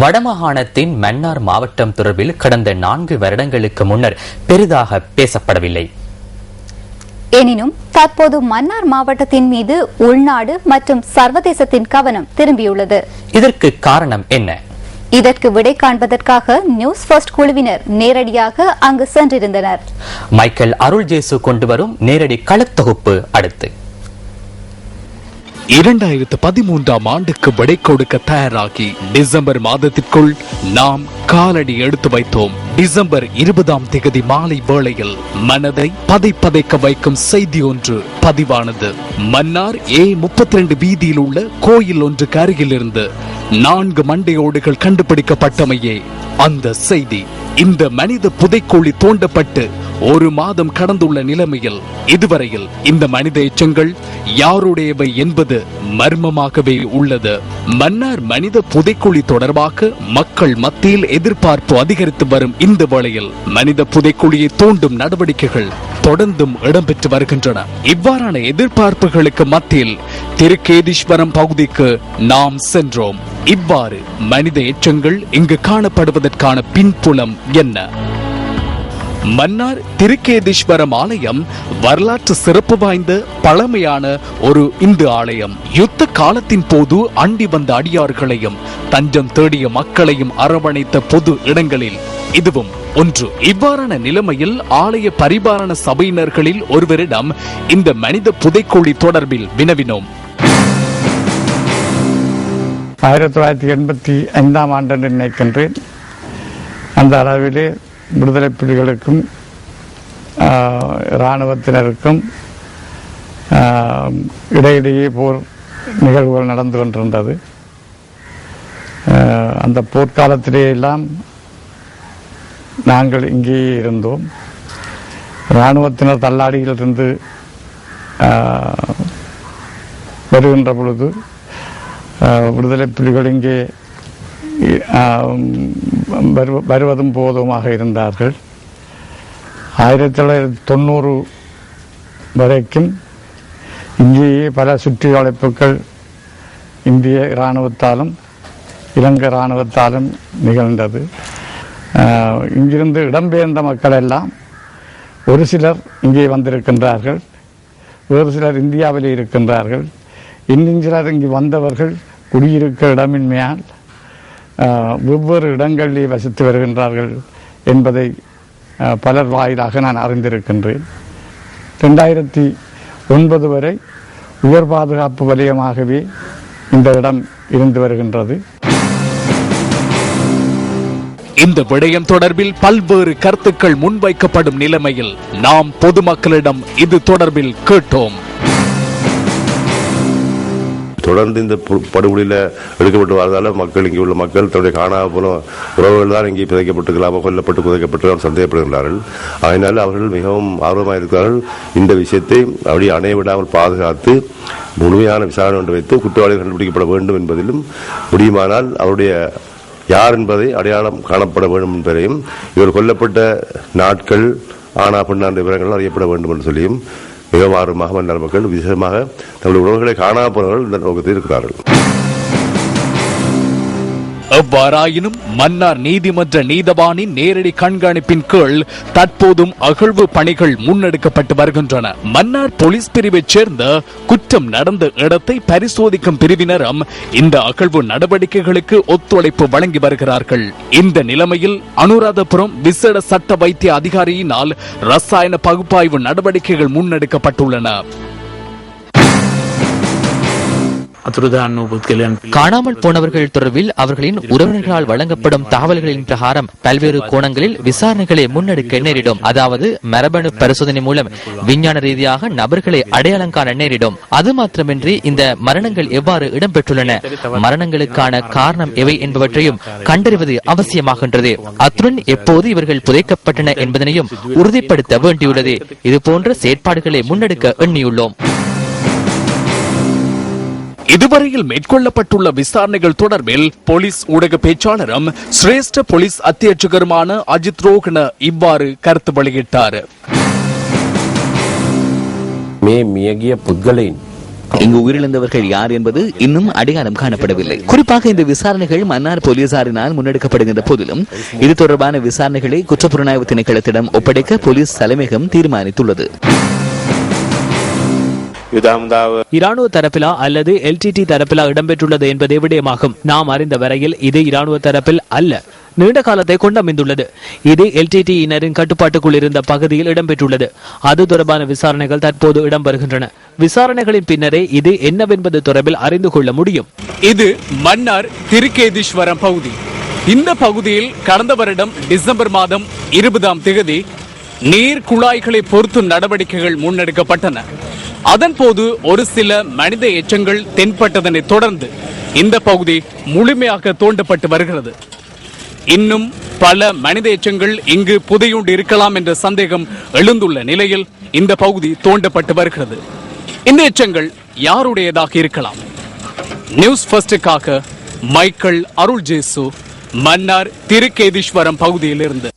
வடமாகாணத்தின் மன்னார் மாவட்டம் தொடர்பில் கடந்த நான்கு வருடங்களுக்கு முன்னர் பெரிதாக பேசப்படவில்லை. எனினும் தற்போது மன்னார் மாவட்டத்தின் மீது உள்நாடு மற்றும் சர்வதேசத்தின் கவனம் திரும்பியுள்ளது. இதற்கு காரணம் என்ன? இதற்கு விடை காண்பதற்காக நியூஸ் ஃபர்ஸ்ட் குழுவினர் நேரடியாக அங்கு சென்றிருந்தனர். மைக்கேல் அருள் ஜேசு கொண்டு வரும் நேரடி களத்தொகுப்பு அடுத்து. இரண்டாயிரத்து பதிமூன்றாம் ஆண்டுக்கு விடை கொடுக்க தயாராகி டிசம்பர் மாதத்திற்குள் நாம் காலடி எடுத்து வைத்தோம். டிசம்பர் இருபதாம் திகதி மாலை வேளையில் மனதை பதை பதைக்க வைக்கும் செய்தி ஒன்று பதிவானது. மன்னார் ஏ முப்பத்தி ரெண்டு வீதியில் உள்ள கோயில் ஒன்றுக்கு அருகிலிருந்து நான்கு மண்டையோடுகள் கண்டுபிடிக்கப்பட்டமையே அந்த செய்தி. இந்த மனித புதைக்கோழி தோண்டப்பட்டு ஒரு மாதம் கடந்துள்ள நிலைமையில் இதுவரையில் இந்த மனித எச்சங்கள் யாருடையவை என்பது மர்மமாகவே உள்ளது. மன்னார் மனித புதைக்குழி தொடர்பாக மக்கள் மத்தியில் எதிர்பார்ப்பு அதிகரித்து வரும் இந்த வேளையில் மனித புதைக்குழியை தோண்டும் நடவடிக்கைகள் தொடர்ந்தும் இடம்பெற்று வருகின்றன. இவ்வாறான எதிர்பார்ப்புகளுக்கு மத்தியில் திருக்கேதீஸ்வரம் பகுதிக்கு நாம் சென்றோம். இவ்வாறு மனித எச்சங்கள் இங்கு காணப்படுவதற்கான பின்புலம் என்ன? மன்னார் திருக்கேதீஸ்வரம் ஆலயம் வரலாற்று சிறப்பு வாய்ந்த பழமையான ஒரு இந்து ஆலயம். யுத்த காலத்தின் போது அண்டி வந்த அடியார்களையும் தஞ்சம் தேடிய மக்களையும் அரவணைத்த பொது இடங்களில் இதுவும் ஒன்று. இவ்வாறான நிலைமையில் ஆலய பரிபாலன சபையினர்களில் ஒருவரிடம் இந்த மனித புதைக்கோழி தொடர்பில் வினவினோம். ஆயிரத்தி தொள்ளாயிரத்தி எண்பத்தி ஐந்தாம் ஆண்டு நினைக்கின்றேன். அந்த அளவிலே விடுதலை புலிகளுக்கும் இராணுவத்தினருக்கும் இடையிடையே போர் நிகழ்வுகள் நடந்து கொண்டிருந்தது. அந்த போர்க்காலத்திலே எல்லாம் நாங்கள் இங்கேயே இருந்தோம். இராணுவத்தினர் தள்ளாடியிலிருந்து வருகின்ற பொழுது விடுதலை புலிகள் இங்கே வருவதும் போவதுமாக இருந்தார்கள் ஆயிரத்தி தொள்ளாயிரத்தி தொண்ணூறு வரைக்கும் இங்கேயே பல சுற்றி வளைப்புகள் இந்திய இராணுவத்தாலும் இலங்கை இராணுவத்தாலும் நிகழ்ந்தது இங்கிருந்து இடம்பெயர்ந்த மக்கள் எல்லாம் ஒரு சிலர் இங்கே வந்திருக்கின்றார்கள் வேறு சிலர் இந்தியாவிலே இருக்கின்றார்கள் இன்னும் இங்கு வந்தவர்கள் குடியிருக்க இடமின்மையால் வெவ்வேறு இடங்களிலே வசித்து வருகின்றார்கள் என்பதை பலர் வாயிலாக நான் அறிந்திருக்கின்றேன். ரெண்டாயிரத்தி ஒன்பது வரை உயர் பாதுகாப்பு வலயமாகவே இந்த இடம் இருந்து வருகின்றது. இந்த விடயம் தொடர்பில் பல்வேறு கருத்துக்கள் முன்வைக்கப்படும் நிலைமையில் நாம் பொதுமக்களிடம் இது தொடர்பில் கேட்டோம். தொடர்ந்து இந்த பு- படுகொலியில் எடுக்கப்பட்டு வரதால் மக்கள் இங்கே உள்ள மக்கள் தன்னுடைய காணாம போன உறவுகள் தான் இங்கே புதைக்கப்பட்டுக்கலாமோ கொல்லப்பட்டு புதைக்கப்பட்டு சந்தேகப்படுகிறார்கள் அதனால் அவர்கள் மிகவும் ஆர்வமாக இருக்கிறார்கள். இந்த விஷயத்தை அப்படியே அணைய விடாமல் பாதுகாத்து முழுமையான விசாரணை ஒன்று வைத்து குற்றவாளிகள் கண்டுபிடிக்கப்பட வேண்டும் என்பதிலும் முடியுமானால் அவருடைய யார் என்பதை அடையாளம் காணப்பட வேண்டும் என்பதையும் இவர் கொல்லப்பட்ட நாட்கள் ஆனா பெண்ணா என்ற விவரங்கள் அறியப்பட வேண்டும் என்று சொல்லியும் மிகவும் மன்னர் மக்கள் விசேஷமாக தங்களுடைய உறவுகளை காணாமல் போனவர்கள் இந்த நோக்கத்தில் இருக்கிறார்கள். எவ்வாறாயினும் மன்னார் நீதிமன்ற நீதவானின் நேரடி கண்காணிப்பின் கீழ் தற்போதும் அகழ்வு பணிகள் முன்னெடுக்கப்பட்டு வருகின்றன. மன்னார் போலீஸ் பிரிவைச் சேர்ந்த குற்றம் நடந்த இடத்தை பரிசோதிக்கும் பிரிவினரும் இந்த அகழ்வு நடவடிக்கைகளுக்கு ஒத்துழைப்பு வழங்கி வருகிறார்கள். இந்த நிலைமையில் அனுராதபுரம் விசேட சட்ட வைத்திய அதிகாரியினால் ரசாயன பகுப்பாய்வு நடவடிக்கைகள் முன்னெடுக்கப்பட்டுள்ளன. காணாமல் போனவர்கள் தொடர்பில் அவர்களின் உறவினர்களால் வழங்கப்படும் தகவல்களின் பிரகாரம் பல்வேறு கோணங்களில் விசாரணைகளை முன்னெடுக்க நேரிடும். அதாவது மரபணு பரிசோதனை மூலம் விஞ்ஞான ரீதியாக நபர்களை அடையாளம் காண நேரிடும். அது மாத்திரமின்றி இந்த மரணங்கள் எவ்வாறு இடம்பெற்றுள்ளன? மரணங்களுக்கான காரணம் எவை என்பவற்றையும் கண்டறிவது அவசியமாகின்றது. அத்துடன் எப்போது இவர்கள் புதைக்கப்பட்டன என்பதனையும் உறுதிப்படுத்த வேண்டியுள்ளது. இது போன்ற செயற்பாடுகளை முன்னெடுக்க எண்ணியுள்ளோம். இதுவரையில் மேற்கொள்ளப்பட்டுள்ள விசாரணைகள் தொடர்பில் போலீஸ் ஊடக பேச்சாளரும் சிரேஷ்ட போலீஸ் அத்தியட்சகருமான அஜித் ரோகன இவ்வாறு கருத்து வெளியிட்டார். மே மியகிய புகழின் இங்கு உயிரிழந்தவர்கள் யார் என்பது இன்னும் அடையாளம் காணப்படவில்லை. குறிப்பாக இந்த விசாரணைகள் மன்னார் போலீசாரினால் முன்னெடுக்கப்படுகின்ற போதிலும் இது தொடர்பான விசாரணைகளை குற்றப்புலனாய்வு திணைக்களத்திடம் ஒப்படைக்க போலீஸ் தலைமையகம் தீர்மானித்துள்ளது. இராணுவ தரப்பிலா அல்லது எல்டிடி தரப்பிலா இடம்பெற்றுள்ளது என்பதே விடயமாகும் நாம் அறிந்த வரையில் இது இராணுவ தரப்பில் அல்ல நீண்ட காலத்தை கொண்டமைந்துள்ளது. இது எல்டிடியினரின் கட்டுப்பாட்டுக்குள் இருந்த பகுதியில் இடம்பெற்றுள்ளது. அது தொடர்பான விசாரணைகள் தற்போது இடம்பெறுகின்றன. விசாரணைகளின் பின்னரே இது என்னவென்பது தொடர்பில் அறிந்து கொள்ள முடியும். இது மன்னார் திருக்கேதீஸ்வரம் பகுதி. இந்த பகுதியில் கடந்த வருடம் டிசம்பர் மாதம் இருபதாம் தேதி நீர் குழாய்களை பொருத்தும் நடவடிக்கைகள் முன்னெடுக்கப்பட்டன. அதன்போது ஒரு சில மனித எச்சங்கள் தென்பட்டதனை தொடர்ந்து இந்த பகுதி முழுமையாக தோண்டப்பட்டு வருகிறது. இன்னும் பல மனித எச்சங்கள் இங்கு புதையுண்டு இருக்கலாம் என்ற சந்தேகம் எழுந்துள்ள நிலையில் இந்த பகுதி தோண்டப்பட்டு வருகிறது. இந்த எச்சங்கள் யாருடையதாக இருக்கலாம்? நியூஸ் ஃபர்ஸ்டுக்காக மைக்கேல் அருள் ஜேசு மன்னார் திருக்கேதீஸ்வரம் பகுதியிலிருந்து.